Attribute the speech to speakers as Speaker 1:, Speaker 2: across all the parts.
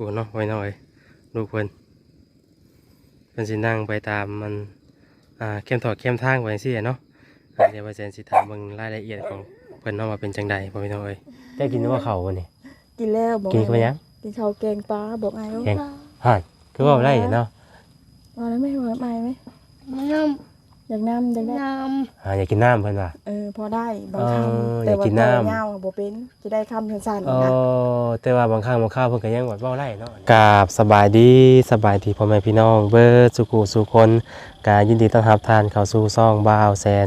Speaker 1: กูเนาะไว้หน่อยลูกเพิ่นเพิ่นสินั่งไปตามมันอ่าเข้มถอดเข้มทางไว้สิเนาะอ่าเดี๋ยวว่าแซนสิถามเบิ่งรายละเอียดของเพิ่นเนาะว่าเป็นจังใดพ่อพี่น้องเอ้ยได้กินว่าเขาบ่นี่
Speaker 2: กินแล้วบอก
Speaker 1: กินกับหยัง
Speaker 2: กินข้าวแกงปลาบอกไงว่า
Speaker 1: แกงห่านคือว่าได้เนาะ
Speaker 2: มาแล้วไม่มาไม่ไหม
Speaker 3: น้
Speaker 2: อยากน้ำอยากำได้
Speaker 3: น้
Speaker 1: อ่าอยากกินน้ำเพิ่นว่า
Speaker 2: เออพอได้บาง
Speaker 1: เออ
Speaker 2: คำ
Speaker 1: อ
Speaker 2: แต่
Speaker 1: ยาก
Speaker 2: ว่า
Speaker 1: กินน้ำ
Speaker 2: ต่อยาวบ่เป็นจะได้คำสั้น
Speaker 1: อ๋อ
Speaker 2: ๆนะ
Speaker 1: แต่ว่าบางครั้งบางคราวเพิ่นก็ยังว่าเว้าได้เนาะกราบสบายดีสบายดีพ่อแม่พี่น้องเบิดสุขุสุคนกายินดีต้อนรับทานเข้าสู่ซ่องบ่าวแซน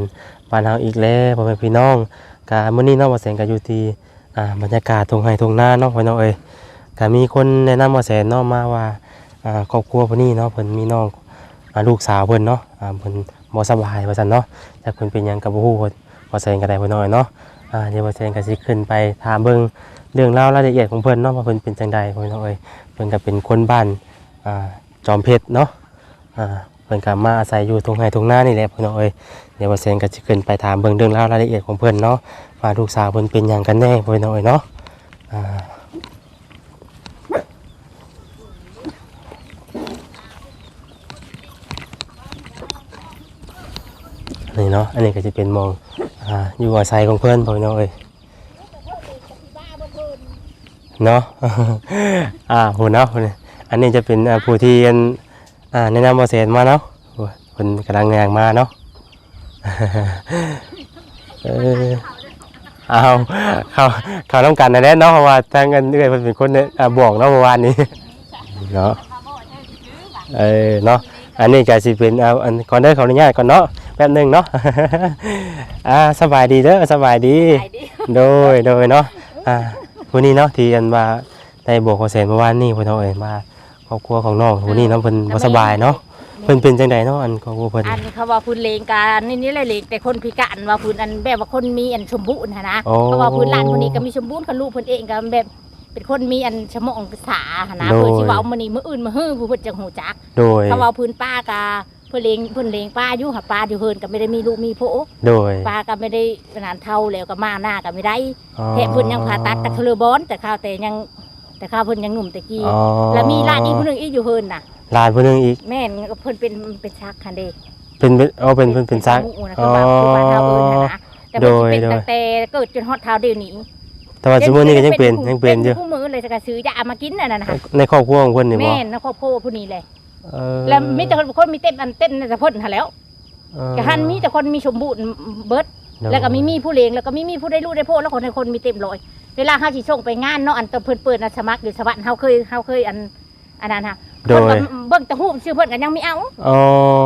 Speaker 1: บ้านเฮาอีกแล้วพ่อแม่พี่น้องกามื้อนี้เนาะบ่าวแซนก็อยู่ที่อ่าบรรยากาศทุ่งไร่ทุ่งนาเนาะพี่น้องเอ้ยก็มีคนแนะนำบ่าวแซนเนาะมาว่าอ่าครอบครัวเพิ่นนี่เนาะเพิ่นมีน้องอ่าลูกสาวเพิ่นเนาะอ่าเพิ่น บ่สบายว่าซั่นเนาะจักเพิ่นเป็นหยังก็บ่ฮู้เพิ่นบ่าวแซนก็ได้เพิ่น้อยเนาะอ่าเดี๋ยวบ่าวแซนก็สิขึ้นไปถามเบิ่งเรื่องราวรายละเอียดของเพิ่นเนาะว่าเพิ่นเป็นจังใดพอพี่น้องเอ้ยเพิ่นก็เป็นคนบ้านอ่าจอมเพชรเนาะอ่าเพิ่นก็มาอาศัยอยู่ตรงไห้ตรงหน้านี่แหละพอพี่น้องเอ้ยเดี๋ยวว่าเซนก็สิขึ้นไปถามเบิ่งเรื่องราวรายละเอียดของเพิ่นเนาะว่าลูกสาวเพิ่นเป็นหยังกันแน่พอพี่น้องเอ้ยเนาะอ่า นี่เนาะอันนี้ก็จะเป็นมองอ่าอยู่อาศัยของเพิ่อนพ่อพี่น้องเอ้ยเนาะอ่าหูเนาะหูนี่อันนี้จะเป็นผู้ที่อ่าแนะนำบอเซนมาเนาะคนกำลังแงมาเนาะเออเอาเขาเขาต้องการนะแน่เนาะเพราะว่าทางเงินเอื้อยเพิ่นเป็นคนเนี่ยอ่าบอกเนาะเมื่อวานนี้เนาะเออเนาะอันนี้ก็สิเป็นอันก่อนเด้อขออนุญาตก่อนเนาะ ป๊บหนึงเนาะ อ่าสบายดีเด้อสบายดีโดยโดยเนาะ อ่าวันนี้เนาะที่อันว่าได้บอกขอแสนเมื่อวานนี้เพิ่นเอาเอ่ยมาครอบครัวของน้องวันนี้เนาะเพิ่นบ่สบายเนาะ เพิ่นเป็นจังไดเนาะอันครอบครัวเพิ่น
Speaker 3: อันเขาว่าพื้นเลงการนี่นี่เลยเลงแต่คนพิการว่าพื้นอันแบบว่าคนมีอันชมบูรณ์นะนะ
Speaker 1: โอ้
Speaker 3: เพราะว่าพื้นหลานคนนี้ก็มีชมบูรณ์กับลูกเพิ่นเองก็แบบเป็นคนมีอันชะมองภาษาหนนะ
Speaker 1: โดย
Speaker 3: เพิ่นสิเว้ามื้อนี้มื้ออื่นมื้อฮื้อผู้เพิ่นจังฮู้จัก
Speaker 1: โดย
Speaker 3: เขาว่าพื้นป้ากาเพิ่นเลงเพิ่นเลงป้าอยู่หาป้าอยู่เฮินก็ไม่ได้มีลูกมีโผ
Speaker 1: โดย
Speaker 3: ป้าก็ไม่ได้นานเท่าแล้วก็มาหน้าก็ไม่ได้
Speaker 1: อ๋อ
Speaker 3: แถมเพิ่นยังผ่าตัดตะเคลือบอนแต่ข้าวแต่ยังแต่ข้าวเพิ่นยังหนุ่มแต่กี้
Speaker 1: อ๋อ
Speaker 3: แล้วมีหลานอีกผู้หนึงอีกอยู่เฮินน่ะ
Speaker 1: หลานผู้หนึงอีก
Speaker 3: แม่นก็เพิ่นเป็นเป็นชักคันเด้
Speaker 1: เป็นเป็นเอาเป็นเพิ่นเป็นซัก
Speaker 3: หมู่นะคือว่าคือบ้านเฮาเอิ้นน่ะนะแต่
Speaker 1: โด
Speaker 3: เพิ่น
Speaker 1: ย
Speaker 3: สิเป็น
Speaker 1: โดย
Speaker 3: ตั้งแต่เกิดจนฮอดเท้าเดี๋ยวนี้
Speaker 1: แต่ว่าสมมุตินี้ก็ยังเป็นยังเป็นอยู่
Speaker 3: ผู้มือเลยจะกระซื้อยามากินน่ะนะนะ
Speaker 1: ในครอบครัวของเพิ่นนี่บ่
Speaker 3: แม่นนะครอบครัวผู้นี้เลย
Speaker 1: เออ
Speaker 3: แล้วมีแต่คนมีเต็มอันเต็มแต่เพิ่นหาแล้ว
Speaker 1: เออ
Speaker 3: ก็หันมีแต่คนมีสมบูรณ์เบิด
Speaker 1: โดย
Speaker 3: แล้วก็มีมีผู้เลี้ยงแล้วก็มีมีผู้ได้ลูกได้พ่อแล้วคนในคนมีเต็มร้อยเวลาเฮาสิส่งไปงานเนาะอันตอนเพิ่นเปิดนะสมัครอยู่สวรรค์เฮาเคยเฮาเคยอันอันนั้นฮะ
Speaker 1: โด
Speaker 3: เพิ่น
Speaker 1: ย
Speaker 3: ก็เบิ่งแต่ฮู้ชื่อเพิ่นก็ยังไม่เอา
Speaker 1: อ๋อ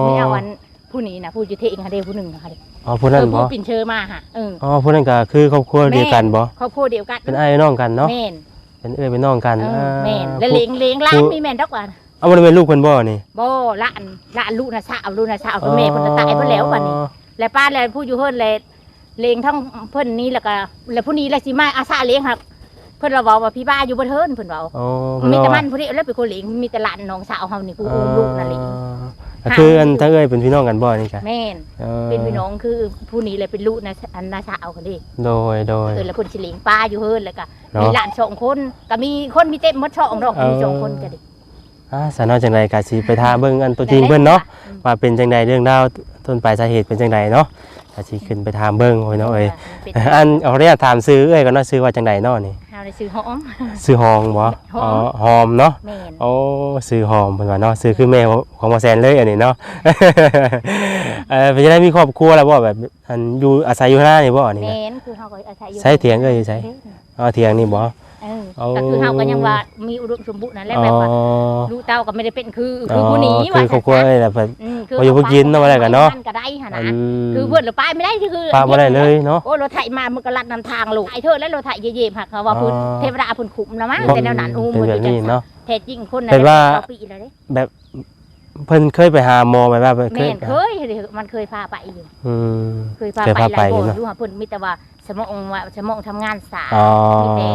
Speaker 3: ไม่เอาอันผู้นี้นะผู้อยู่เทเองค่ะเด้ผู้หนึงนะคะเด้
Speaker 1: อ๋อผู้นั้น
Speaker 3: เออ
Speaker 1: บ่
Speaker 3: ผู้ปิ่นเชอมาค่ะเออ
Speaker 1: อ๋อผู้นั้นก็คือครอบครัวเดียวกันบ่
Speaker 3: ครอบครัวเดียวกัน
Speaker 1: เป็นอ้ายน้องกันเนาะ
Speaker 3: แม่น
Speaker 1: เป็นเอ้ยเป็นน้องกัน
Speaker 3: เออ
Speaker 1: อ่า
Speaker 3: แม่นแล้วเลี้ยงเลี้ยงหล้านมีแม่นดอกว่า
Speaker 1: เอาบ่ได้เป็นลูกเพิ่นบ่นี่
Speaker 3: บ่หล้านหล้านลูกน่ะสาวลูกน่ะสาวคือแม่เพิ่นน่ะตายเพิ่นแล้วบัดนี้ แล้วป้าแล้วผู้อยู่เพิ่นเลยเลี้ยงทั้งเพิ่นนี้แล้วก็แล้วผู้นี้แล้วสิมาอาสาเลี้ยงครับ เพิ่นว่าเว้าว่าพี่บ้าอยู่บ่เทินเพิ่นเว้า
Speaker 1: อ๋อ
Speaker 3: มีแต่มันผู้นี้แล้วเป็นคนเลี้ยงมีแต่หลานน้องสาวเฮานี่กูอุ้มลูกนั่นเลี้ยง
Speaker 1: ก็คืออันทั้งเอ้ยเป็นพี่น้องกันบ่นี่ค่ะ
Speaker 3: แม่นเป็นพี่น้องคือผู้นี้เลยเป็นลูกนะอันน้าสาวคนนี้
Speaker 1: โดยโดย
Speaker 3: เออแล้วเพิ่นสิเลี้ยงป้าอยู่เพิ่นแล้วก็
Speaker 1: เนาะ
Speaker 3: มีหลานสองคนก็มีคนมีเต็มหมดช่องดอกมีสองคนก็ดิ
Speaker 1: อ่าสานอจังไดก็สิไปทาเบิ่งอันตัวจริงเพิ่นเนาะว่าเป็นจังไดเรื่องราวต้นปลายสาเหตุเป็นจังไดเนาะก็สิขึ้นไปถามเบิ่งโอ้ยเนาะเอ้ย
Speaker 3: เป็น
Speaker 1: อันเอาเรียกถามซื้อเอ้ยก่อนเนาะซื้อว่าจังไดเนาะนี่
Speaker 3: เฮาได้ซื้อหอม
Speaker 1: ซื้อหองบ่
Speaker 3: หอม
Speaker 1: อ๋อหอมเนาะ
Speaker 3: แม่น
Speaker 1: โอ้ซื้อหอมเพิ่นว่าเนาะซื้อคือแม่ของบ่แซนเลยอันนี้เนาะเออเพิ่นจะได้มีครอบครัวแล้วบ่แบบอันอยู่อาศัยอยู่หน้านี่บ่นี่
Speaker 3: แม่
Speaker 1: นะ
Speaker 3: นคือเฮาก็อาศัยอยู่
Speaker 1: ใช้เถียงเอ้ยอยู่ใช้อ๋อเถียงนี่บ่
Speaker 3: เออ
Speaker 1: เอา
Speaker 3: ก็คือเฮาก็ยังว่ามีอุดมสมบูรณ์นั่นแหละ
Speaker 1: อ๋อ
Speaker 3: แบบว่าลูกเต้าก็ไม่ได้เป็นคือคือผู้นี้
Speaker 1: คือครอบครัวเอ้ยแหละเพิ่น
Speaker 3: อืม
Speaker 1: บ่อยู่บ่กินเนาะว่าได้กันเนาะ
Speaker 3: มัก็ได้หั่น
Speaker 1: อื
Speaker 3: นะ
Speaker 1: ม
Speaker 3: คือเพิ่นหรือป้ายไม่ได้คือ
Speaker 1: ปาบ่ได้เลยเนาะ
Speaker 3: โอ้รถไถมามันก็ลัดนำทางลูกไอ้เธอแล้วรถไถเย่ๆหักเขาว่าเพิ่น
Speaker 1: อ๋อ
Speaker 3: เทวดาเพิ่นขุมนะมั้งแต่แนวนั้นโอ้
Speaker 1: เป็น
Speaker 3: มัน
Speaker 1: แบบนี้เนาะ
Speaker 3: แท้จริงคน
Speaker 1: แต่ว่า
Speaker 3: เอปีแล้วเด้
Speaker 1: แบบเพิ่นเคยไปหาหมอไหมว่าเพิ่นเค
Speaker 3: แม่
Speaker 1: ย
Speaker 3: นเคยมันเคยพาไปอยู่
Speaker 1: อืม
Speaker 3: เคยพา
Speaker 1: เคย
Speaker 3: ไป
Speaker 1: พา
Speaker 3: หลาย
Speaker 1: ไป
Speaker 3: บ่
Speaker 1: เนอะ
Speaker 3: อยู่หาเพิ่นมีแต่ว่าสมองว่าสมองทำงานสาย
Speaker 1: อ๋อ
Speaker 3: มีแต่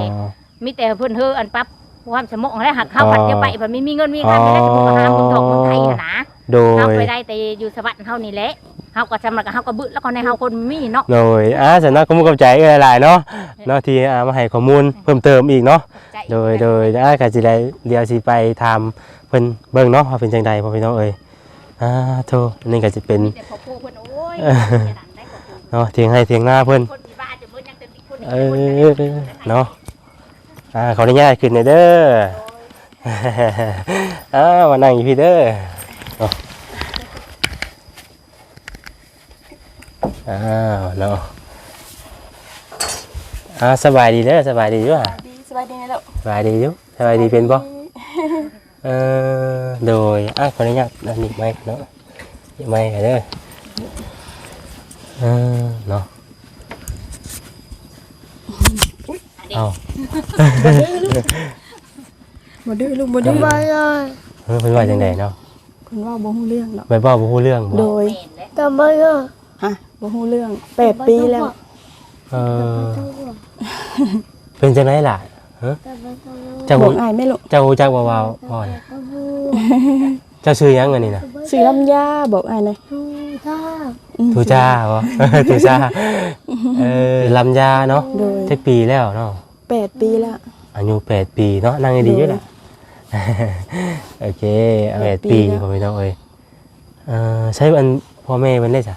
Speaker 3: เพิ่นเฮออันปั๊บความสมองแล้วหักเข้า
Speaker 1: อ๋อ
Speaker 3: ปัดจะไปเพิ่นไม่มีเงินมีค่าไม่ได้สมองหาเมืองทองเมืองไทยหั่นนะ
Speaker 1: โด
Speaker 3: เข้ายไปได้แต่อยู่สวรรค์เฮานี่แหละเฮาก็จำแล้วก็เฮาก็บึแล้วก็ในเฮาคนมีเนาะ
Speaker 1: โดยอ่าสำนักข้อมูลกับใจเอ้ยหลายๆเนาะเนาะที่อ่ามาให้ข้อมูลเพิ่มเติมอีกเนาะ
Speaker 3: ใจ
Speaker 1: โดยโดยอ่าก็สิได้เดี๋ยวสิไปถามเพิ่นเบิ่งเนาะว่าเป็นจังใดพ่อพี่น้องเอ้ยอ่าโทอันนี่ก็จะเป็น
Speaker 3: มีแต่พ่อปู่เพิ่นโอ้ย
Speaker 1: เออ
Speaker 3: จะดันได้พ่อปู่
Speaker 1: เนาะเถียงให้เถียงหน้าเพิ่น
Speaker 3: คนที่บ้านจะเบิ่ยังเป็นอีกคน
Speaker 1: เออเนาะ อ่าขออนุญาตขึ้นหน่อยเด้ออ่ามานั่งอยู่พี่เด้อเนาะอ้าวเนาะอ่าสบายดีเด้อสบายดีอยู่อะ
Speaker 2: ดีสบายดีไหมลูก
Speaker 1: สบายดีอยู่สบายดีเป็นบ่เออโดยอะขออนุญาตอันนี้ไม้เนาะนี่ไม้เด้อเออเนาะ เอา
Speaker 2: บ่ดื้อลูกบ่ดื้อ
Speaker 4: ไปเลย
Speaker 1: เออเป็นว่าจังไดเนาะ
Speaker 2: คุณว่าบ่ฮู้เรื่องหรอก
Speaker 1: ไปบ่บ่ฮู้เรื่องบ่
Speaker 2: โดย
Speaker 3: แม่นเลย
Speaker 4: กลับไปเลย
Speaker 2: ฮะบ่ฮู้เรื่องแปดปีแล้ว
Speaker 1: เออเป็นจังไดล่ะฮะ
Speaker 4: กลับไปเลย
Speaker 1: เจ้า
Speaker 2: บ
Speaker 1: ฮู้
Speaker 2: อกอายไหม่ลูก
Speaker 1: เจ้าฮู้จักบ่ว่าพ่อเนี่ย
Speaker 4: กลับไป
Speaker 1: เจ้าชื่อหยังอันนี้น่ะ
Speaker 2: ซื้อลำยาบอกอายหน่อย
Speaker 4: ดูท่า
Speaker 2: อืม
Speaker 1: ทูจ้าบ่ ทูจ้าเออลำยาเนาะ
Speaker 2: โดย
Speaker 1: จักปีแล้วเนาะ
Speaker 2: แปดปีแล้ว
Speaker 1: อายุแปดปีเนาะนั่งให้ดีอยู่ล่ะ โอเคแปดปี
Speaker 2: แล้ว
Speaker 1: ผมไม่ต้องเอ้ยเอ่อใช้อันพ่อแม่เพิ่นได้จ้ะ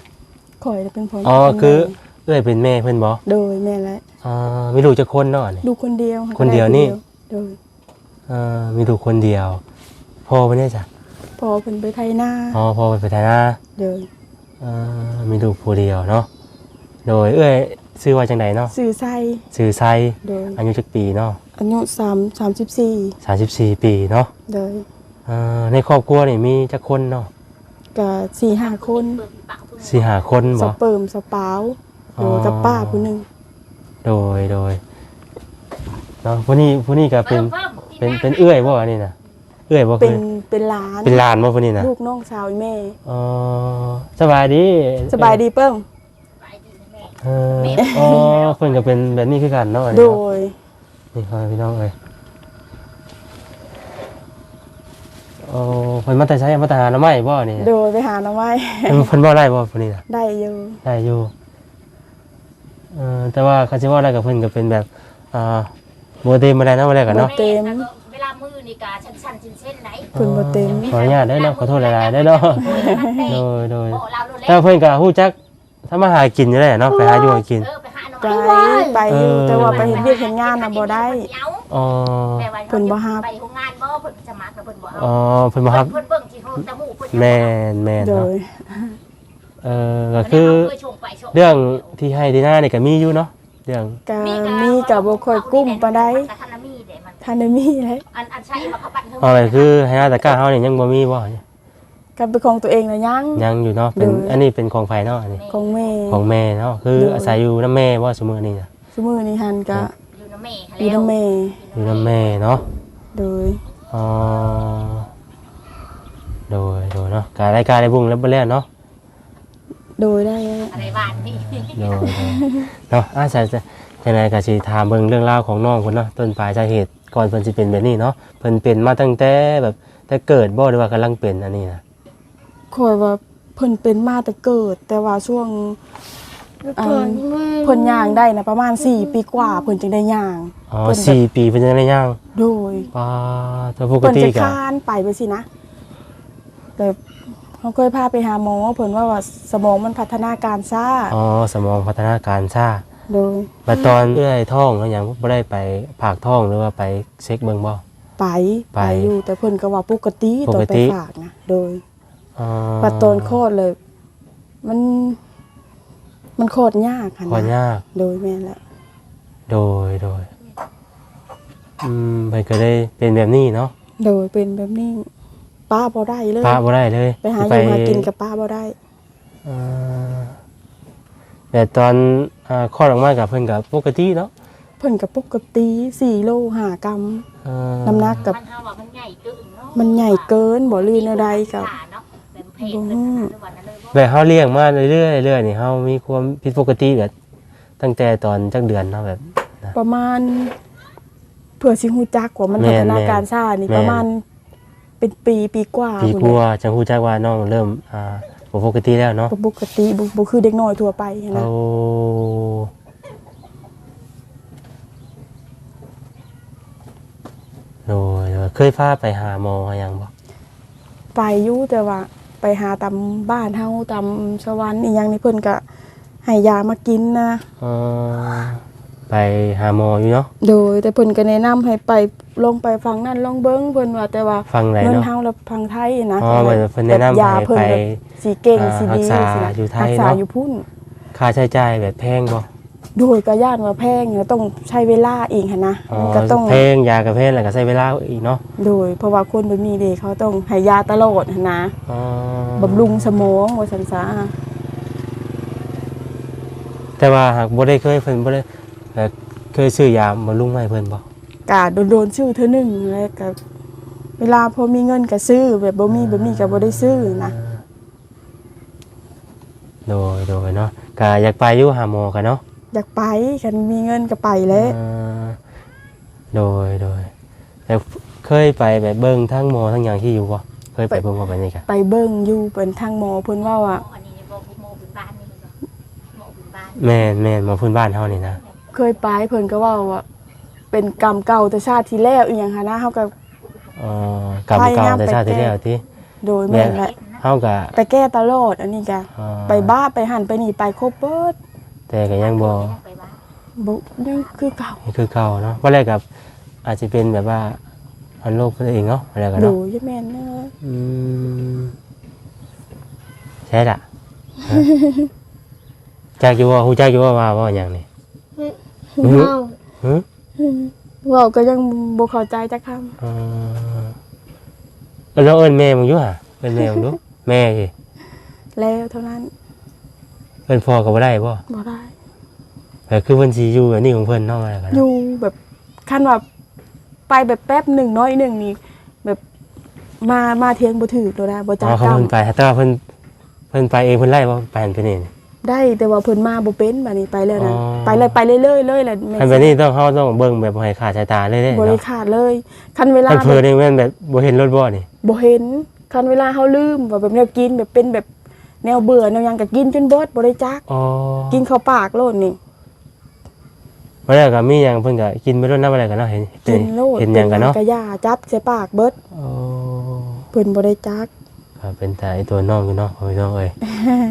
Speaker 2: ข่อยเป็นผม
Speaker 1: อ๋อคือเอ้ยเป็นแม่เพิ่นบ่
Speaker 2: โดยแม่และ
Speaker 1: อ่ามีลูกจักคนเนาะนี่
Speaker 2: ดูคนเดียว
Speaker 1: คนเดียวนี่
Speaker 2: โดย
Speaker 1: เอ่อมีลูกคนเดียวพ่อเพิ่นได้จ้ะ
Speaker 2: พอเพิ่นไปไทยหน้า
Speaker 1: อ๋อพ่อเพิ่นไปทางหน้า
Speaker 2: โดย
Speaker 1: เอ่อ มีลูกผู้เดียวเนาะโดยเอ้ยชื่อว่าจังไดเนาะ
Speaker 2: สื่อไซ
Speaker 1: ชื่อไซ
Speaker 2: โดย
Speaker 1: อายุจักปีเนาะ
Speaker 2: อายุ3 34
Speaker 1: 34 ปีเนาะ
Speaker 2: โดย
Speaker 1: เอ่อในครอบครัวนี่มีจักคนเนาะ
Speaker 2: ก็สี่ห้าคน
Speaker 3: เบิ่งปากเพิ่น
Speaker 1: สี่ห้าคน
Speaker 2: ส
Speaker 1: บ่
Speaker 2: เปิมสปาวโดยกับป้าผู้หนึง
Speaker 1: โดยโดยเนาะผู้นี้ผู้นี้ก็เป็นเป็นเป็นเอื้อยบ่อันนี้นะเอื้อยบ่
Speaker 2: เป็
Speaker 1: คื
Speaker 2: น
Speaker 1: อ
Speaker 2: เป็นหลาน
Speaker 1: เป็นหลานบ่ผู้นี้นะ
Speaker 2: ลูกน้องสาวอีแม่
Speaker 1: อ๋อสบายดี
Speaker 2: สบายดีเปิ้ม
Speaker 1: เอออ๋อเพิ่นก็เป็นแบบนี้คือกันเนาะอัน
Speaker 2: โด
Speaker 1: นี้เนาะ
Speaker 2: ย
Speaker 1: นี่พ่อแม่พี่น้องเอ้ยโอ้เพิ่นมาแต่ใช้มาแต่หาหน้ำไม้บ่นี่
Speaker 2: โดยไปหาหน้องไม้
Speaker 1: เพิ่นเพิ่นบ่ได้บ่ผู้นี้น่ะ
Speaker 2: ได้อยู่
Speaker 1: ได้อยู่เออแต่ว่าเขาสิว่าได้กับเพิ่นก็เป็นแบบอ่าบ่เต็มบ่ได้นะบ่ได้กันเนาะ
Speaker 2: เต็ม
Speaker 3: เวลามือ นี่กาชั้นๆเส้นๆไหน
Speaker 2: เพิ่นบ่เต็ม
Speaker 1: ขออนุญาตเด้อเนาะขอโทษหลายๆเด้อเนาะโดยโดย
Speaker 3: โอ้เราโดน
Speaker 1: แต่เพิ่นก็ฮู้จักถ้ามาหากินอยู่ได้เนาะไปหาอยู่หากิน
Speaker 3: เออไปหาหน่อ
Speaker 2: ไป
Speaker 3: ไม้
Speaker 2: ไปอยู่
Speaker 1: เออ
Speaker 2: แต่ว่าไปเห็นเวียกเห็นงานน่ะบ่ได้
Speaker 1: อ๋อ
Speaker 2: เพิ่นบ่ฮับ
Speaker 3: ไปโรงงานบ่เพิ่นจะมักแล้วเพิ่นบ่เอา
Speaker 1: อ๋อเพิ่นบ่ครับ
Speaker 3: เพิ่นเบิ่งที่โฮมตะหมู่เพิ่น
Speaker 1: แม่นแม่น
Speaker 2: โด
Speaker 1: เนาะ
Speaker 2: ย
Speaker 1: เออก็คือ
Speaker 3: เพิ่นชงไปชงไป
Speaker 1: เรื่องที่ให้ดีหน้านี่ก็มีอยู่เนาะเรื่อง
Speaker 2: ก็มีกับบ่ค่อยกุ้มปานใด
Speaker 3: มันก็ทันละมีเด้มัน
Speaker 2: ทันได้มีเลย
Speaker 3: อันอันใช้มาเขาปั่นเทิง
Speaker 1: เอาอะไรคือให้หน้าตะกร้าเฮานี่ยังบ่มีบ่
Speaker 2: กับเป็นของตัวเองน่ะยัง
Speaker 1: ยังอยู่เนาะเป็น
Speaker 2: เด้ออั
Speaker 1: อันนี้เป็นของไผเนาะอันนี้
Speaker 2: ของแม่
Speaker 1: ของแม่เนาะคือ
Speaker 2: เด้ออ
Speaker 1: อาศัยอยู่นำแม่บ่ซุมื้อนี้น่ะ
Speaker 2: ซุมื้อนี้หันก็
Speaker 3: อยู่น้ำแม่
Speaker 2: อยู่นำแม่
Speaker 1: อยู่นำแม่เนาะ
Speaker 2: โดย
Speaker 1: อ๋อโดยโดยเนาะการรายการได้บุ้งแล้วบ่แล้วเนาะ
Speaker 2: โดยได้
Speaker 3: อะไรบ้านนี่
Speaker 1: โดยโดยเนาะอาจารย์จะจะไหนก็สิถามเบิ่งเรื่องราวของน้องเพิ่นเนาะต้นปลายสาเหตุ ก่อนเพิ่นสิเป็นแบบนี้เนาะเพิ่นเป็นมาตั้งแต่แบบแต่เกิดบ่หรือว่ากำลังเป็นอันนี้นะ
Speaker 2: คอยว่าเพิ่นเป็นมาแต่เกิด แต่ว่าช่วง
Speaker 4: เกิดไม่
Speaker 2: เพิ่นย่างได้นะประมาณ 4 ปีกว่าเพิ่นจึงได้ย่าง
Speaker 1: อ๋อ
Speaker 2: เพิ่นแบบ
Speaker 1: สี่ปีเพิ่นยังได้ย่าง
Speaker 2: โดย
Speaker 1: ป้าแต่ปก
Speaker 2: เพิ่น
Speaker 1: ติ
Speaker 2: จะ
Speaker 1: ก็
Speaker 2: คลานไปไปสินะแต่เขาเคยพาไปหาหมอเพิ่นว่าว่าสมองมันพัฒนาการช้า
Speaker 1: อ๋อสมองพัฒนาการช้า
Speaker 2: โดย
Speaker 1: บัดตอนเอื้อยท้องแล้วหยังบ่ได้ไปผากท้องหรือว่าไปเช็คเบิ่งบ่
Speaker 2: ไป
Speaker 1: ไป
Speaker 2: อยู่แต่เพิ่นก็ว่าปกติ
Speaker 1: ป
Speaker 2: ตอกนไป
Speaker 1: ติ
Speaker 2: ฝากนะโดย
Speaker 1: อ๋อ
Speaker 2: ปัดตอนคลอดเลย มัน มันคลอดยากค่ะ
Speaker 1: ขอ
Speaker 2: นะ
Speaker 1: ยาก
Speaker 2: โดยแม่นแหละ
Speaker 1: โดยโดยอืมเพิ่นก็ได้เป็นแบบนี้เนาะ
Speaker 2: โดยเป็นแบบนี้ป้าบ่ได้เลย
Speaker 1: ป้าบ่ได้เลย
Speaker 2: ไปหาอยู่หากินกับป้าบ่ได้
Speaker 1: อ่า แต่ตอนอ่าคลอดออกมากับเพิ่นกับปกติเนาะ
Speaker 2: เพิ่นกับปกติ4โล5กรัม
Speaker 1: อ่า
Speaker 2: น้ำหนักกับ
Speaker 3: มันเฮาว่ามันใหญ่เกินเนาะ
Speaker 2: มันใหญ่เกินบ่ลื่นอะไรกับ
Speaker 3: เนาะแบบเพลงเป็นขนาดนั้นวันนั้นเลยบ่
Speaker 1: แบบเฮาเลี้ยงมาเรื่อยๆเรื่อยๆนี่เฮามีความผิดปกติแบบตั้งแต่ตอนจักเดือนเนาะแบบ
Speaker 2: ประมาณเพื่อสิฮู้จักว่ามัน
Speaker 1: แม่
Speaker 2: พั
Speaker 1: น
Speaker 2: ฒนาการช้านี่
Speaker 1: แม่น
Speaker 2: ประมาณ เป็นปีปีกว่า
Speaker 1: ปี
Speaker 2: พุ่น
Speaker 1: กลัว
Speaker 2: แหละ
Speaker 1: จังฮู้จักว่าน้องเริ่มอ่าป บ่ปกติแล้วเนาะ
Speaker 2: บ่ปกติบ่บ่คือเด็กน้อยทั่วไปหั้น
Speaker 1: โอ้
Speaker 2: นะ
Speaker 1: โดยโดยเคยพาไปหาหมอหาหยังบ่
Speaker 2: ไปอยู่แต่ว่าไปหาตามบ้านเฮาตามสวรรค์อีหยังนี่เพิ่นก็ให้ยามากินนะ
Speaker 1: อ๋อ ไปหาหมออยู่เนาะ
Speaker 2: โดยแต่เพิ่นก็แนะนำให้ไปลงไปฟังนั่นลองเบิ่งเพิ่นว่าแต่ว่า
Speaker 1: ฟังไหน
Speaker 2: เงิน
Speaker 1: เนาะ
Speaker 2: เฮาแล้วฟังไทยนะ
Speaker 1: อ๋อเหมือนเพิ่นแนะนำ
Speaker 2: แบบยา
Speaker 1: ให้
Speaker 2: เพิ่น
Speaker 1: ไป
Speaker 2: แบบสิเก่ง
Speaker 1: อ่า
Speaker 2: สิดี
Speaker 1: รักษา
Speaker 2: สินะ
Speaker 1: อยู่ไทย
Speaker 2: รักษา
Speaker 1: เนาะ
Speaker 2: อยู่พุ่น
Speaker 1: ค่าใช้จ่ายแบบแพงบ่
Speaker 2: โดยก็ย่านว่าแพงแล้วต้องใช้เวลาอีกหันนะ
Speaker 1: อ๋อ
Speaker 2: มันก็ต้อง
Speaker 1: แพงยากับแพงแล้วก็ใช้เวลาอีกเนาะ
Speaker 2: โดยเพราะว่าคนแบบนี้เด้เขาต้องให้ยาตลอดหั้นนะ
Speaker 1: อ๋อ
Speaker 2: บำรุงสมองว่าซั่นซะ
Speaker 1: แต่ว่าหากบ่ได้เคยเพิ่นบ่ได้ เอ่อเคยซื้อยาบำรุงมาให้เพิ่นบ่
Speaker 2: กะโดนๆชื่อเธอหนึงแล้วก็เวลาพอมีเงินก็ซื้อแบบบ่มีแบบนี้ก็บ่ได้ซื้อนะ
Speaker 1: โดยโดยเนาะก็อยากไปอยู่หาหมอกันเนาะ
Speaker 2: อยากไปคันมีเงินก็ไปแหล้ว
Speaker 1: อ่าโดยโดยแล้วเคยไปแบบเบิ่งทั้งหมอทั้งหยังที่อยู่บ่เคยไปเบิ่งว่าไปนี่กะ
Speaker 2: ไปเบิ่งอยู่เป็นทางหมอเพิ่นว่าว่า
Speaker 3: อันนี้โมโมเป็นบ้านนี่ก็โมเป็นบ้าน
Speaker 1: แม่นแม่นหมอพื้นบ้านเฮานี่นะ
Speaker 2: เคยไปเพิ่นก็ว่าว่าเป็นกรรมเก่าแต่ชาติที่แล้วอีหยังหันนะเฮาก็
Speaker 1: อ๋อกรรมเก่าแต่ชาติที่แล้วที่
Speaker 2: โดยแม่นแหละ
Speaker 1: เฮาก็
Speaker 2: ไปแก้ตลอดอันนี้ก็
Speaker 1: อ่า
Speaker 2: ไปบ้าไปหันไปนี่ไปครบเบิด
Speaker 1: แต่ก็ยังบ่
Speaker 3: ไปบ้าน
Speaker 2: บ่ยังคือเก่า
Speaker 1: นี่คือเก่าเนาะว่าแรกกับอาจจะเป็นแบบว่าอันโลกเพิ่นเองเนาะอะไรกัน
Speaker 2: โด
Speaker 1: เนาะ
Speaker 2: ยแม่นนะ
Speaker 1: อืมใช่ล่ะฮะ จักอยู่ว่าฮู้จักอยู่ว่าว่าว่าหยังนี่
Speaker 4: เมา
Speaker 1: หึ
Speaker 2: เว้าก็ยังบ่เข้าใจจักคำ
Speaker 1: อ่าแล้วเอิ้นแม่มึงอยู่ห่ะเอิ้นแม่มึงดูแม่สิ
Speaker 2: แล้วเท่านั้น
Speaker 1: เอิ้นพ่อก็บ่ได้บ่
Speaker 2: บ่ได้
Speaker 1: แต่คือเพิ่นสิอยู่แบบนี้ของเพิ่นเนาะอะไรกัน
Speaker 2: อ
Speaker 1: เนาะ
Speaker 2: ยู่แบบคันว่าไปแบบแป๊บหนึ่งน้อยหนึ่งนี่แบบมามาเทียงบ่ถือตัวได้บ่
Speaker 1: อ๋
Speaker 2: จ้า
Speaker 1: อเขา
Speaker 2: กรรม
Speaker 1: เพิ่นไปแต่ว่าเพิ่นเพิ่นไปเองเพิ่นไล่บ่ไปหันไปนี่
Speaker 2: ได้แต่ว่าเพิ่นมาบ่เป็นบัดนี้ไปแล้วนะ
Speaker 1: อ๋อ
Speaker 2: ไปเลยไปเรื่อยๆเลยแหละแม่
Speaker 1: อันแบบนี้ต้องเฮาต้องเบิ่งแบบบ่ให้ขาดสายตาเลยเด้
Speaker 2: บ่ได้
Speaker 1: เนาะ
Speaker 2: ขาดเลยคันเวลา
Speaker 1: คันเพิ่นนี่แม่นแบบบ่เห็นรถบ่นี่
Speaker 2: บ่เห็นคันเวลาเฮาลืมว่าแบบแนวกินแบบเป็นแบบแนวเบื่อแนวหยังก็กินจนเบิดบ่ได้จัก
Speaker 1: อ๋อ
Speaker 2: กินเข้าปากโลดนี่
Speaker 1: มาแล้วก็มีหยังเพิ่นก็กินไปรถน้ำอะไรกันเนาะเห็น
Speaker 2: กินโลด
Speaker 1: เห็นหยังกันเนาะ
Speaker 2: ป็กะยาจับใส่ปากเบิด
Speaker 1: โอ้
Speaker 2: เพิ่นบ่ได้จัก
Speaker 1: ก็เป็นแต่ไอ้ตัวน้องอยู่เนาะโอ้ยน้องเอ้ยอืม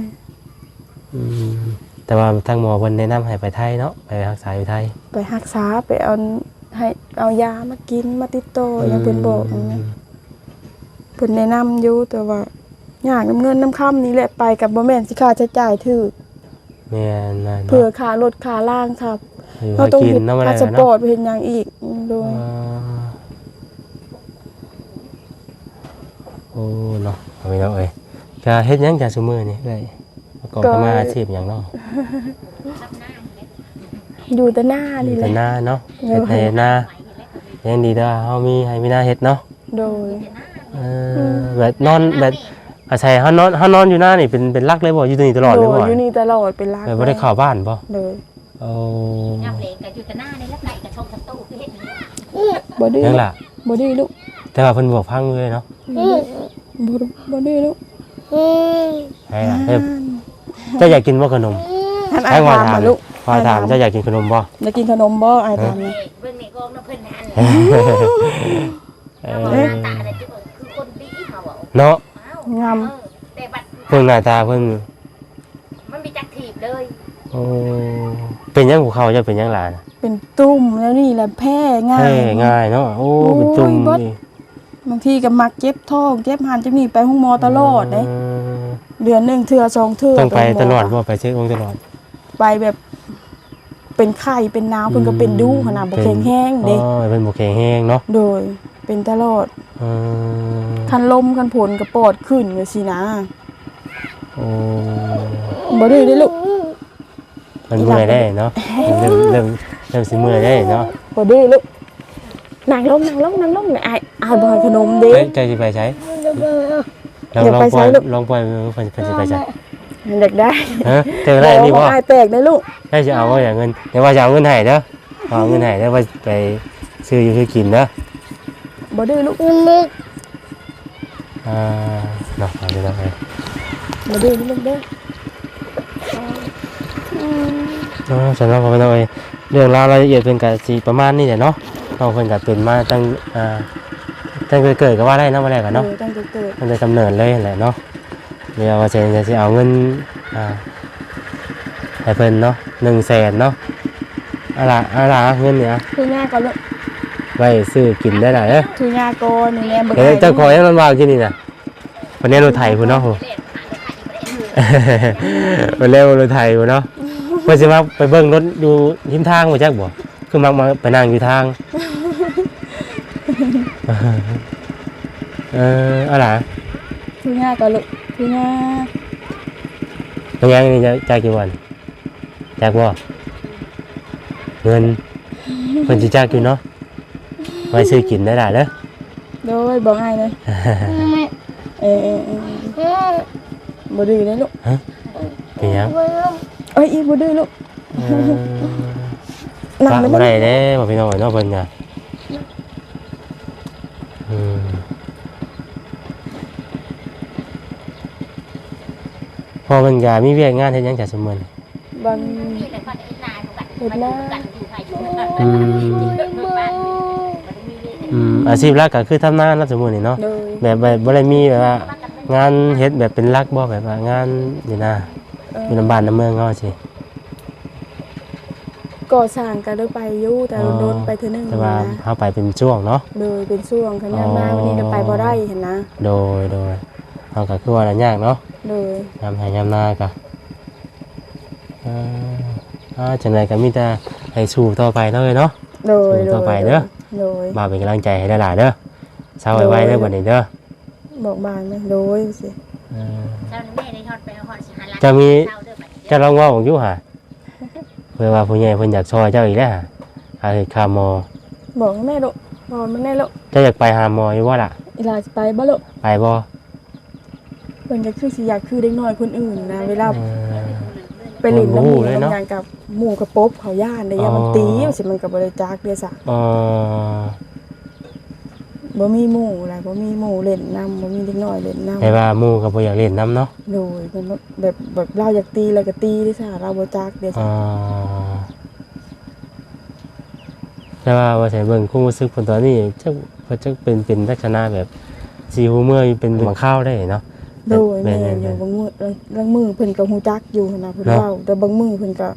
Speaker 1: แต่ว่าทางหมอเพิ่นแนะนำให้ไปไทยเนาะไปรักษาอยู่ไทย
Speaker 2: ไปรักษาไปเอาให้เอายามากินมาติดต่ออย่างเพิ่นบอกนะเพิ่นแนะนำอยู่แต่ว่าอยากน้ำเงินน้ำค่ำนี่แหละไปกับบ่แม่นสิค่าใช้จ่ายถือ
Speaker 1: แม่นนั่น
Speaker 2: เพื่อ
Speaker 1: เนาะ
Speaker 2: ค่ารถค่าล่างครับ
Speaker 1: อยู่
Speaker 2: เรา
Speaker 1: ให้
Speaker 2: ต้อง
Speaker 1: กิน
Speaker 2: เฮ็ด
Speaker 1: น้ำอะไร
Speaker 2: พาส
Speaker 1: กัน
Speaker 2: ปอ
Speaker 1: เนาะ
Speaker 2: ร์ตไปเฮ็ดหยังอีกอืมโดย
Speaker 1: อ่าโอ้เนาะเอาไปเนาะเอ้ยก็เฮ็ดหยังจากซุมื้อนี่เอ้ยประ กอบทำมาอาชีพหยังเนาะ
Speaker 2: อยู่แต่หน้านี่แห
Speaker 1: แต่
Speaker 2: ละ
Speaker 1: หน้าเนาะ
Speaker 2: เออ
Speaker 1: เฮ็ดให้หน้ายังดีถ้าเฮามีให้มีหน้าเฮ็ดเนาะ
Speaker 2: โดย
Speaker 1: เออแบบนอนแบบอาศัยเขานอนเขานอนอยู่หน้านี่เป็นเป็นรักเลยบ่อยู่ตรงนี้ตลอด
Speaker 2: โด
Speaker 1: เลย
Speaker 2: ย
Speaker 1: บ่
Speaker 2: อยู่นี่ตลอดเป็นหลัก
Speaker 1: แบบบ่ได้เข้าบ้านบ่
Speaker 2: โดย
Speaker 1: โอ้
Speaker 3: ยามเลงกับอยู่แต่หน้าในลักไหนกับชงกับตู้คือเฮ็ดนี่
Speaker 2: บ่ดื้อ
Speaker 1: ยังล่ะ
Speaker 2: บ่ดื้อลูก
Speaker 1: แต่ว่าเพิ่นบอกพังเลยเนาะ
Speaker 2: บ่บ่ดื้อลูก
Speaker 1: ใช่ล่ะเอ้ย เจ้าอยากกินบ่ขนม
Speaker 2: ท่านอา
Speaker 1: ให้
Speaker 2: ย
Speaker 1: ว่า
Speaker 2: ถาม
Speaker 1: ถาม
Speaker 2: มาลูก
Speaker 1: พอถามเจ้าอยากกินขนมบ่
Speaker 2: อยากกินขนมบ่อายถามนะ
Speaker 3: เบิ่งในกองน้ำเพิ่นนั่น
Speaker 1: เอ
Speaker 3: เอา
Speaker 1: อ
Speaker 3: หน้าตาอะไรที่คือคนดีเขาอะ
Speaker 1: เนาะ
Speaker 2: งาม
Speaker 3: แต่บัด
Speaker 1: เพิ่นหน้าตาเพิ่น
Speaker 3: มันมีจักถีบเลย
Speaker 1: โอ้เป็นหยังหัวเขาจะเป็นหยังหลาน
Speaker 2: เป็นตุ่มแล้วนี่แหละแพ้ง่า
Speaker 1: เฮ้
Speaker 2: ย
Speaker 1: ง่ายเนาะโอ้เป็นจุ่ม
Speaker 2: โอ้ยเบิด
Speaker 1: นี่
Speaker 2: บางทีก็มักเจ็บท้องเจ็บหันเจ็บนี่ไปห้องหมอตลอดเด้
Speaker 1: เออ
Speaker 2: เดือนหนึ่งเทื่อสองเทื่อ
Speaker 1: ต้องไป
Speaker 2: หม
Speaker 1: ตลอดบ่ไปเช็ควงตลอด
Speaker 2: ไปแบบเป็นไข้เป็นหนาวเพิ่นก็เป็นดูขนาดบ่แข็งแห้งเด้
Speaker 1: อ๋อเป็นบ่แข็งแห้งเนาะ
Speaker 2: โดย เป็นตลอด
Speaker 1: เออ
Speaker 2: คันลมคันผลก็ปอดขึ้นจังซี่นะ
Speaker 1: โอ้
Speaker 2: บ่ดื้อเด้อลูก
Speaker 1: มันเมื่อยได้เนาะมันเริ่มเริ่มเริ่มสิเมื่อยได้เนาะ
Speaker 2: บ่ดื้อลูกนั่งลงนั่งลงนั่งลงอายอายบ่ให้ขนมเด้
Speaker 1: เฮ้ยใจสิไปใช้ ลอง
Speaker 2: เดี๋ยว
Speaker 1: ลอง
Speaker 2: ไป
Speaker 1: ปล่อย
Speaker 2: ใช้ลูก
Speaker 1: ลองปล่อยมือเพิ่นเพิ่นสิไปใช้
Speaker 2: อยากได้
Speaker 1: ฮะเจอได้นี่
Speaker 2: บ่
Speaker 1: บ่
Speaker 2: อายแตกได้ลูก
Speaker 1: ได้จะเอาว่าอย่างเงินเดี๋ยวว่าจะเอาเงินให้เด้อเอาเงินให้เด้อว่าไปซื้ออยู่ซื้อกินเด้อ
Speaker 2: บ่ดื้อลูก
Speaker 4: มึก
Speaker 1: อ่าเนาะเอาไปเนาะไป
Speaker 2: มาดื้อนิดนึงเด้อ
Speaker 1: อ๋อฉันว่าพอไปเลยเรื่องราวรายละเอียดเป็นกับสีประมาณนี้แหละเนาะน้องเพิ่นก็เป็นมาตั้งอ่า ตั้งแต่เกิดก็ว่าได้เนาะมาแรกกันเนาะ
Speaker 2: เออตั้งแต่เกิด
Speaker 1: ตั้งแต่กำเนิดเลยแหละเนาะเดี๋ยวว่าจะจะสิเอาเงินอ่าให้เพิ่นเนาะหนึ่งแสนเนาะอะไรอะไรเงินเนี่ย
Speaker 2: ทุญาก่อนลูก
Speaker 1: ไว้ซื้อกินได้หลายเด้อ
Speaker 2: ทุญาก่อนนี่แม่เบิ่ง
Speaker 1: เอ้ย
Speaker 2: ให้
Speaker 1: เจ้าขอยังมันวางที่นี่น่ะวันนี้รถไถพุ่นเนาะวันนี้รถไถพุ่นเนาะเพิ่นสิมาไปเบิ่งรถอยู่ทิมทางบ่จักบ่คือมักมาไปนั่งอยู่ทาง เอออะไร
Speaker 2: ทุญาก่อนลูกทุญา
Speaker 1: เป็นยังนี่จะจากกี่วันจากบ่เงินเพิ่นสิจากอยู่เนาะไว้ซื้ พี่น้องเนาะเพิ่นน่ะอืมพอมันก็มีเวียกงานเฮ็ดหยังจักซุมื้อนี้
Speaker 2: บางเห็ดหน้า
Speaker 1: อืมอืมอาชีพหลักก็คือทำนาเนาะซุมื้อนี้เนาะ
Speaker 2: โดย
Speaker 1: แบบแบบบ่ได้มีแบบว่า งานเฮ็ดแบบเป็นหลักบ่แบบว่างานนี่นะ
Speaker 2: เออ
Speaker 1: อยู่นํบ้านนํเมืองเฮาสิ
Speaker 2: ก่อสร้างก็ได้ไปอยู่แต่โดนไปเทื่อนึง
Speaker 1: แต่ว่า
Speaker 2: นะ
Speaker 1: เฮาไปเป็นช่วงเนาะ
Speaker 2: โดยเป็นช่วงคันยามมาวันนี้เราไปบ่ได้เห็นนะ
Speaker 1: โดยโดยเฮาก็คือว่าน่ะยากเนาะ
Speaker 2: โดย
Speaker 1: ยามให้ยามนาก็เอ่ออ่าจังไดก็มีแต่ให้สู้ต่อไปเนาะเอ้ยเนาะ
Speaker 2: โดย
Speaker 1: สู้ต่อไปเด้อ
Speaker 2: โดย
Speaker 1: บ่าวเป็นกำลังใจให้หลายๆเด้อเช้าไว้ๆเด้อบัดนี้เด้อ
Speaker 2: บอกบานไหมโดยสิ
Speaker 1: เออ
Speaker 3: เช้านี้แม่ได้ทอดไปเอาหอดสิหาร้าน
Speaker 1: จะมี
Speaker 3: เช้าเด้อบัดนี้
Speaker 1: จะลองเว้าของอยู่ห่า เพื่อว่าผู้ใหญ่เพิ่นอยากช่วยเจ้าอีกแล้วห่าอาเฮ็ดค่าหมอ
Speaker 2: บอกให้แม่ลูกบอกแม่ลูก
Speaker 1: เจ้าอยากไปหาหมออยู่บ่ล่ะ
Speaker 2: อีหลาสิไปบ่ลูก
Speaker 1: ไปบ่
Speaker 2: เพิ่นก็คือสิอยากคือเด็กน้อยคนอื่นนะเวลา
Speaker 1: เออ
Speaker 2: ไปเลินน้ำห
Speaker 1: โอ้
Speaker 2: มู
Speaker 1: โหเลยเนาะ
Speaker 2: บางอย่างกับหมู่กับปบเขาย่านได้ยามัน
Speaker 1: อ๋อ
Speaker 2: ตีสิมันก็บ่ได้จักเด้อซะ
Speaker 1: อ๋อ
Speaker 2: บ่มีหมู่ล่ะบ่มีหมู่เล่นน้ำบ่มีเด็กน้อยเล่นน้ำ
Speaker 1: ให้ว่าหมู่ก็บ่อยากเล่นน้ำเนาะ
Speaker 2: โดยเพิ่นแบบแบบเราอยากตีแล้วก็ตีเด้อซะเราบ่จักเด้อ
Speaker 1: อ๋
Speaker 2: ซะ
Speaker 1: อแต่ว่าว่าใส่เบิ่งความรู้สึกเพิ่นตอนนี้จักเพิ่นจักเป็นเป็นลักษณะแบบสิฮู้เมื่อยเป็นบางข้าวได้เนาะ
Speaker 2: โดยแม่
Speaker 1: แม่
Speaker 2: อน
Speaker 1: ๆ
Speaker 2: ยู่บางมื้อลางมื้อเพิ่นก็ฮู้จักอยู่หั้นนะเพิ่น
Speaker 1: เนาะ
Speaker 2: เว้าแต่บางมื้อเพิ่นก็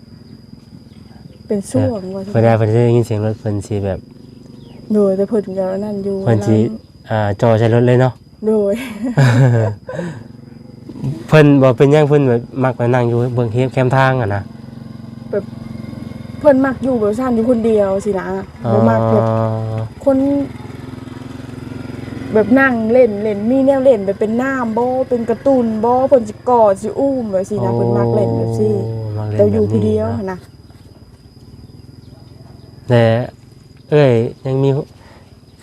Speaker 2: เป็นช่วงว่า
Speaker 1: เพิ่นได้เพิ่นสิได้ยินเสียงรถเพิ่นสิแบบ
Speaker 2: โดยแต่เพิ่นก็นั่นอยู่
Speaker 1: เพิ่นสิอ่าจอใส่รถเลยเนาะ
Speaker 2: โดย
Speaker 1: เพิ่นบ่เป็นหยังเพิ่นแบบมักไปนั่งอยู่เบิ่งเฮ็ดแคมทางอะนะ
Speaker 2: เพิ่นมักอยู่แบบซั่นอยู่คนเดียวสินะบ่มักแบบ
Speaker 1: อ๋อ
Speaker 2: คนแบบนั่งเล่นเล่นมีแนวเล่นแบบเป็นน้ำบ่เป็นการ์ตูนบ่เพิ่นสิกอดสิอุ้มแบบสินะเพิ่นมักเล่นแบบสิ
Speaker 1: โอ้มักเล่น
Speaker 2: แต่อยู่
Speaker 1: แบบ
Speaker 2: ผู้เดียว
Speaker 1: นะ
Speaker 2: หั้นนะ
Speaker 1: แต่ เอ้ยยังมี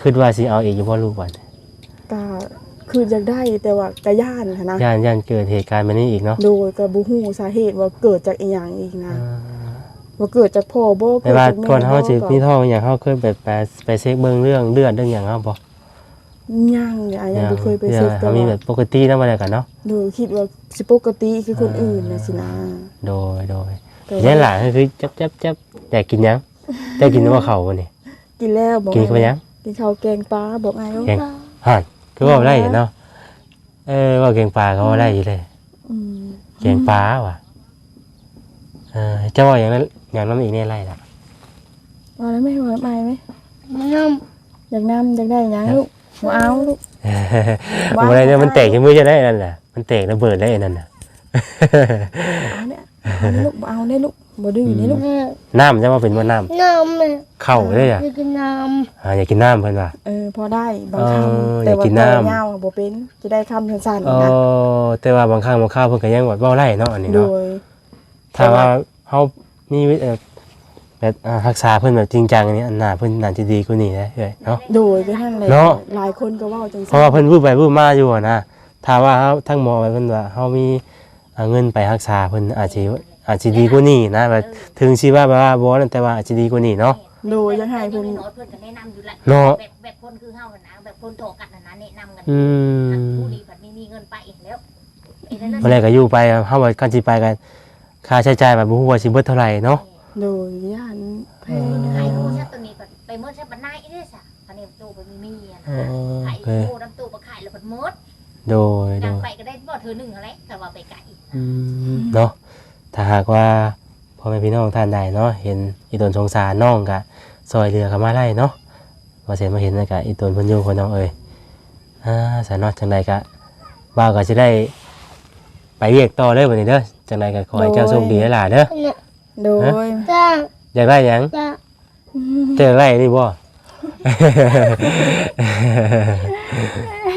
Speaker 1: คิดว่าสิเอาอีกอยู่บ่ลูกบัด
Speaker 2: ก็คืออยากได้แต่ว่าก็ย่านหั้นนะ
Speaker 1: ย่านย่านเกิดเหตุการณ์แบบนี้อีกเนาะ
Speaker 2: โดยก็บ่ฮู้สาเหตุว่าเกิดจากอีหยังอีกนะ
Speaker 1: อ่า
Speaker 2: ว่าเกิดจากพ่อบ่
Speaker 1: แต่
Speaker 2: เกิด
Speaker 1: ว่า
Speaker 2: จากแม่
Speaker 1: ก่อนเฮาสิ
Speaker 2: บ่
Speaker 1: มีท้องอย่างเฮาเคยไปไปไปเช็คเบิ่งเรื่องเลือดเรื่องหยังเฮาบ่
Speaker 2: ยังเนี่ยอะยังบ่เคยไปเช็คแต่
Speaker 1: เฮามี
Speaker 2: ว่า
Speaker 1: แบบปกตินำบ่ได้กันเนาะ
Speaker 2: โดยคิดว่าสิปกติคือคนอื่นนะสินะ
Speaker 1: โดยโดย
Speaker 2: แต่
Speaker 1: นี่นล่ะคือจับจับจับอยากกินหยังได้กินบ่เข้าวบ่นี่
Speaker 2: กินแล้วบอก
Speaker 1: กินกับหยัง
Speaker 2: กินข้าวแกงปลาบอกไง
Speaker 1: แกงห่านคือเว่าได้เนาะเออเว่าแกงปลาเขาเว่าได้อยู่เลย
Speaker 2: อืม
Speaker 1: แกงปลาว่ะเออเจ้าว่าอย่างนั้นอย่างนั้นอีกในไรล่ะ
Speaker 2: ว่าแล้วไม่ว่าไม่ไหม
Speaker 4: น้
Speaker 2: อยากนำอยากได้หยังลูกบ่เอาลูกว่า
Speaker 1: อะไรเนี่ยมันแตกยังมือจะได้นั่นแหละมันแตกระเบิดได้นั่นน่ะ
Speaker 2: เอาเนี่ยเอาเนี่ยลูกบ่เอาได้ลูก บ่ดื้อนี่ลูกำ
Speaker 4: แม่
Speaker 1: น้ำจะว่าเป็นว่าน้
Speaker 4: น้ำแม่ำ
Speaker 1: เข่าเลยอะ
Speaker 4: อยากกินน้
Speaker 1: อ่าอยากกินน้ำเพิ่นว่ะ
Speaker 2: เออพอได้บาง
Speaker 1: เออ
Speaker 2: คำ
Speaker 1: อ
Speaker 2: แต่
Speaker 1: ยาก
Speaker 2: ว่า
Speaker 1: กิน
Speaker 2: ต่อ
Speaker 1: น้ำ
Speaker 2: ยาวอะบ่เป็นจะได้คำสั้น
Speaker 1: อ๋อ
Speaker 2: ๆนะ
Speaker 1: แต่ว่าบางครั้งบางข้าวเพิ่นก็ยังว่าเว้าได้เนาะอันนี้
Speaker 2: โด
Speaker 1: เนาะ
Speaker 2: ย
Speaker 1: ถ้าว่าเฮามีวิเอ่อแบบอ่ารักษาเพิ่นแบบจริงจังอันนี้อันหน้าเพิ่นน่าจะดีกว่านี้นะเอ้ยเนาะ
Speaker 2: โดยก็นั่นแหละ
Speaker 1: เนาะ
Speaker 2: หลายคนก็เว้าจัง
Speaker 1: เพราะว่าเพิ่นพูดไปพูดมาอยู่อะนะถ้าว่าเฮาทั้งหมอไปเพิ่นว่าเฮามีอ่าเงินไปรักษาเพิ่นอาจสิ อาจสิดีกว่านี้นะแบบถึงสิว่าแบบว่าบ่นั่นแต่ว่าอาจสิดีกว่านี้เนาะ
Speaker 2: โดยยังให้
Speaker 3: เพิ่
Speaker 2: เพิ่
Speaker 3: น
Speaker 2: น
Speaker 3: โน้ตเพิ่นก็แนะนำอยู่แหละ
Speaker 1: เนาะ
Speaker 3: แบบแบบคนคือเฮาหั่นนะแบบคนโตกันหั่นนะแนะนำกัน
Speaker 1: อืม
Speaker 3: ผู้ดีบัดนี้มีเงินไปอีกแล้ว
Speaker 1: มื้อแรกก็อยู่ไปเฮาว่ากันสิไปกันค่าใช้จ่ายแบบบ่ฮู้ว่าสิเบิดเท่าไหร่เนาะ
Speaker 2: โดยย่านแพง
Speaker 3: ไอ้ผู้ชัดตัวนี้ก็ไปเมื่อชัดบันไดอีเด้อสะอันนี้ตู้ไปมีมีอะ
Speaker 1: อ๋อ
Speaker 3: นะไอ้
Speaker 1: โอเค
Speaker 3: ตู้น้ำตู้ไปขายแล้วมันมด
Speaker 1: โดยโด
Speaker 3: นาง
Speaker 1: ย
Speaker 3: ไปก็ได้บ่เธอหนึ่งอะไรแต่ว่าไปไก่
Speaker 1: อืมเนาะ ถ้าหากว่าพ่อแม่พี่น้องท่านใดเนาะเห็นอีตนสงสารน้องก็ซอยเรือเข้ามาไล่เนาะว่าเสร็จมาเห็นแล้วก็อีตนเพิ่นอยู่คนน้องเอ้ยอ่าสานอจังใดก็บ่าวก็สิได้ไปเรียกต่อเลยวันนี้เด้อจังใดก็ขอให้เจ้าโชคดีหลายๆเด้อ
Speaker 4: เนี่ย
Speaker 2: โดย
Speaker 4: จ้า
Speaker 1: อยากได้หยัง
Speaker 4: จ้า
Speaker 1: เจอได้นี่บ่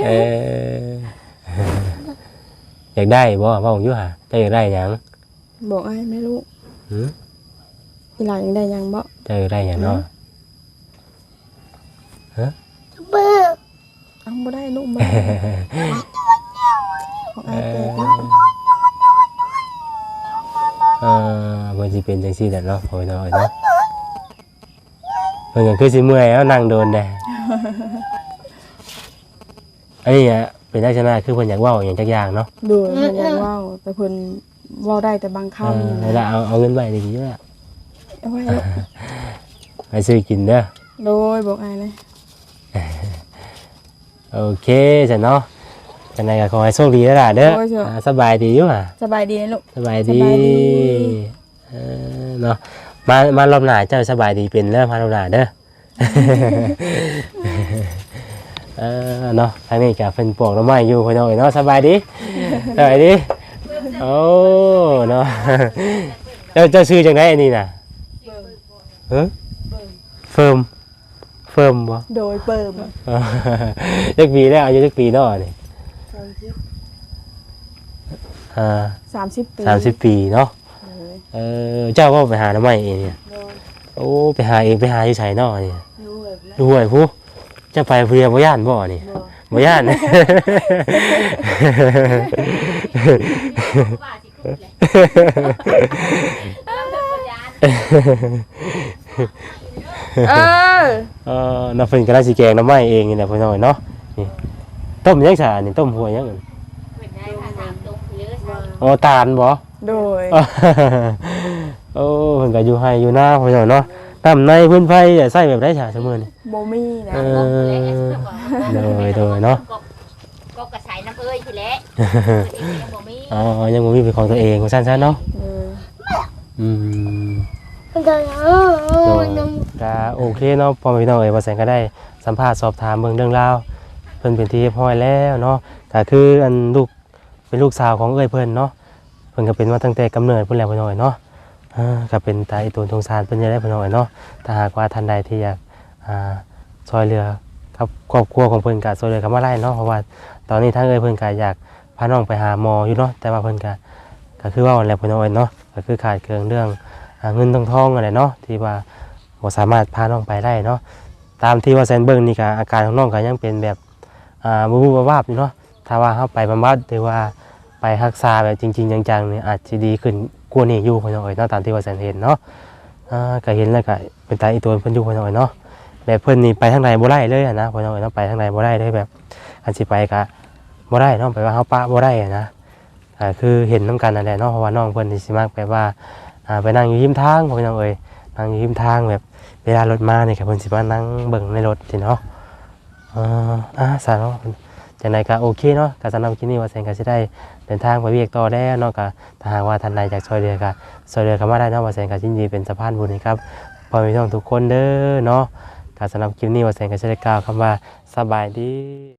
Speaker 1: เอออยากได้บ่ว่าผมอยู่หาเจะอยากได้หยัง
Speaker 2: บอกไอ้ไม่รู้
Speaker 1: หืม
Speaker 2: อีหลานยังได้ยังบ่
Speaker 1: เจะอยากได้หยังเนาะ
Speaker 4: เบิก
Speaker 2: เอาบ่ได้ลูกบ่ของไอ้เกิด
Speaker 1: เออมันสิเป็นจังซี่แหละเนาะพ่อพี่น้องเอ้ยเนาะเพิ่นก็คือสิเมื่อยแล้วนั่งโดนแดอันนี้อะเป็นลักษณะคือเพิ่นอยากเว้าหยังจักอย่างเนาะ
Speaker 2: โดยเพิ่นยังเว้าแต่เพิ่น เว้าได้แต่บาง
Speaker 1: เอ
Speaker 2: คำ
Speaker 1: อ
Speaker 2: นี่
Speaker 1: เว
Speaker 2: นะ
Speaker 1: ลาเอาเอาเงินไว้ดีๆแล้ว
Speaker 2: เอาไว้ลูก
Speaker 1: ไปซื้อกินเด้อ
Speaker 2: โดยบอกไอ้เลย
Speaker 1: โอเคจ้ะเนาะจังไดก็ขอให้โชคดีแล้วล่ะเด้ออ่าสบายดีอยู่อะ
Speaker 2: สบายดีนะลูก
Speaker 1: สบายดี
Speaker 2: สบายดี
Speaker 1: เออเนาะมามารอบหน้าเจ้าสบายดีเป็นเริ่มมารอบหน้าเด้อ เออเนาะทางนี้กับเป็นปลวกหน้ำไม้อยู่คนน้อยเนาะสบายดีสบายดี โอ้เนาะเจ้าเจ้าชื่อจังไดอันนี้น่ะเออเฟิร์มเฟิร์มบ่
Speaker 2: โดยเปิม
Speaker 1: จักปีแล้วอายุจักปีเนาะนี่อ่า
Speaker 2: สามสิบปี
Speaker 1: สามสิบปีเนาะ
Speaker 2: โดย
Speaker 1: เออเจ้าก็ไปหาหน้ำไม้เองเนี่ยโอ้ไปหาเองไปหาอยู่ไสเนาะเนี่ยดูหวยผู้เจะไปเพื่อบ่ย่านบ่นี่บ่ย่าน
Speaker 3: ว่าสิคุยเลยเออเป็นพยาน
Speaker 2: เออ
Speaker 1: เออน้ำเพิ่นก็ได้สิแกงหน้ำไม้เองนี่แหละพี่น้อยเนาะนี่ต้มยังซะนี่ต้มหัวยัง
Speaker 3: เป็นไงค่ะถามตรงเยอะใช่
Speaker 1: อ๋อตาลบ่
Speaker 2: โดย
Speaker 1: โอ้เพิ่นก็อยู่ให้อยู่หน้าพี่น้อยเนาะน้ำในเพิ่นไผใส่แบบได้ซะซุมื้อนี่
Speaker 2: โบมี่นะ
Speaker 1: เออ โดยโดยเนาะ
Speaker 3: ก็ กระสายน้ำเอ้ยทีแหละยังบ่มี
Speaker 1: อ๋อยังบ่มีเป็นของตัวเองว่าซั่นๆเนาะ
Speaker 2: เออ
Speaker 1: อืม
Speaker 4: เดี๋ยว
Speaker 1: โดย
Speaker 4: น้
Speaker 1: ก็โอเคเนาะพอพี่น้องเอ๋ยว่าแสงก็ได้สัมภาษณ์สอบถามเบิ่งเรื่องราวเพิ่นเป็นที่เรียบร้อยแล้วเนาะก็คืออันลูกเป็นลูกสาวของเอ้ยเพิ่นเนาะเพิ่นก็เป็นมาตั้งแต่กำเนิดเพิ่นแล้วพี่น้องเอ๋ยเนาะอ่าก็เป็นตาอีตูนสงสารเพิ่นจะได้พี่น้องเอ๋ยเนาะถ้าหากว่าท่านใดที่อยากอ่าช่วยเหลือครับครอบครัวของเพิ่นก็ช่วยเหลือเข้ามาได้เนาะเพราะว่า ตอนนี้ทางเอ้ยเพิ่นก็อยากพาน้องไปหาหมออยู่เนาะแต่ว่าเพิ่นก็ก็คือว่าวันแล้วพี่น้องเอ๋ยเนาะก็คือขาดเคิงเรื่องเงินทองทองอะไรเนาะที่ว่าบ่สามารถพาน้องไปได้เนาะตามที่ว่าแซนเบิ้งนี่ก็อาการของน้องก็ยังเป็นแบบอ่าบูบูบวาบอยู่เนาะถ้าว่าเฮาไปบำบัดหรือว่าไปรักษาแบบจริง ๆ จังๆนี่อาจจะดีขึ้นกว่านี้อยู่เพี่น้องเอ้ยเนาะตามที่ว่าแซนเห็นเนาะอ่าก็เห็นแล้วก็เป็นตาอีตัวเพิ่นอยู่เพี่น้องเอ้ยเนาะแบบเพิ่นนี่ไปทางใดบ่ได้เลยอะนะพี่น้องเอ้ยเนาะไปทางใดบ่ได้เลยแบบ อันสิไปก็บ่ได้เนาะไปว่าเฮาปะบ่ได้นะอ่าคือเห็นนํกันนั่นแหละเนาะเพราะว่าน้องเพิ่นนี่สิมักแบบว่าอ่าไปนั่งอยู่ริมทางพี่น้องเอ้ยนั่งอยู่ริมทางแบบเวลารถมาเนี่ยครับเพิ่นสิมานั่งเบิ่งในรถสิเนาะอ่าอ่าสาเนาะจังไดก็โอเคเนาะก็สำหรับคลิปนี้ว่าแสงก็สิได้เดินทางไปเวียกต่อแล้วเนาะก็ถ้าหากว่าท่านใดอยากช่วยเหลือก็ช่วยเหลือเข้ามาได้เนาะว่าแสงก็ยินดีเป็นสะพานบุญให้ครับพ่อแม่พี่น้องทุกคนเด้อเนาะก็สำหรับคลิปนี้ว่าแสงก็สิได้กล่าวคำว่าสบายดี